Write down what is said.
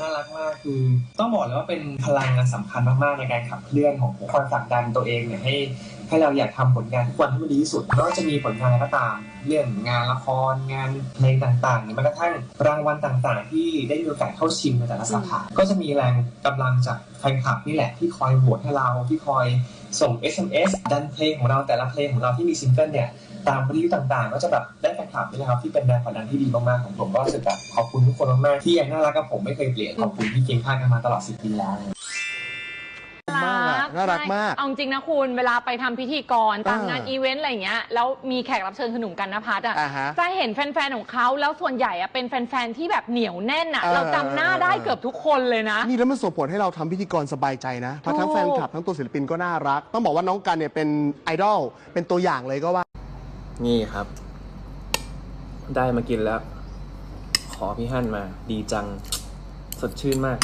น่ารักมากคือต้องบอกเลยว่าเป็นพลังงานสำคัญมาก ๆ ในการขับเคลื่อนของคอยผลักดันตัวเองเนี่ยให้ให้เราอยากทำผลงานทุกวันให้มันดีที่สุดไม่ว่าจะมีผลงานอะไรก็ตาม เรื่องงานละครงานเพลงต่างๆหรือแม้กระทั่งรางวัลต่างๆ ที่ได้มีโอกาสเข้าชิงในแต่ละสาขาก็จะมีแรงกำลังจากแฟนคลับนี่แหละที่คอยโหวตให้เราที่คอยส่ง SMS ดันเพลงของเราแต่ละเพลงของเราที่มีซิงเกิลเนี่ยตามวิทยุต่างๆ ก็จะแบบได้ คลับนี่แหละครับที่เป็นแรงผลักดันที่ดีมากๆของผมก็รู้สึกแบบขอบคุณทุกคนมากๆที่ยังน่ารักกับผมไม่เคยเปลี่ยนขอบคุณที่เคียงข้างกันมาตลอด10ปีแล้ว มากอะน่ารักมาก เอาจริงนะคุณเวลาไปทำพิธีกรตามอ่างงานอีเวนต์อะไรอย่างเงี้ยแล้วมีแขกรับเชิญคือหนุ่มกันนภัสอะอ่าฮะจะเห็นแฟนๆของเขาแล้วส่วนใหญ่อะเป็นแฟนๆที่แบบเหนียวแน่นอะเออ เราจำหน้าได้เกือบทุกคนเลยนะ นี่แล้วมันส่งผลให้เราทำพิธีกรสบายใจนะเพราะทั้งถูกแฟนคลับทั้งตัวศิลปินก็น่ารัก ต้องบอกว่าน้องกันเนี่ยเป็นไอดอลเป็นตัวอย่างเลยก็ว่า นี่ครับ ได้มากินแล้ว ขอพี่ฮั่นมา ดีจัง สดชื่นมาก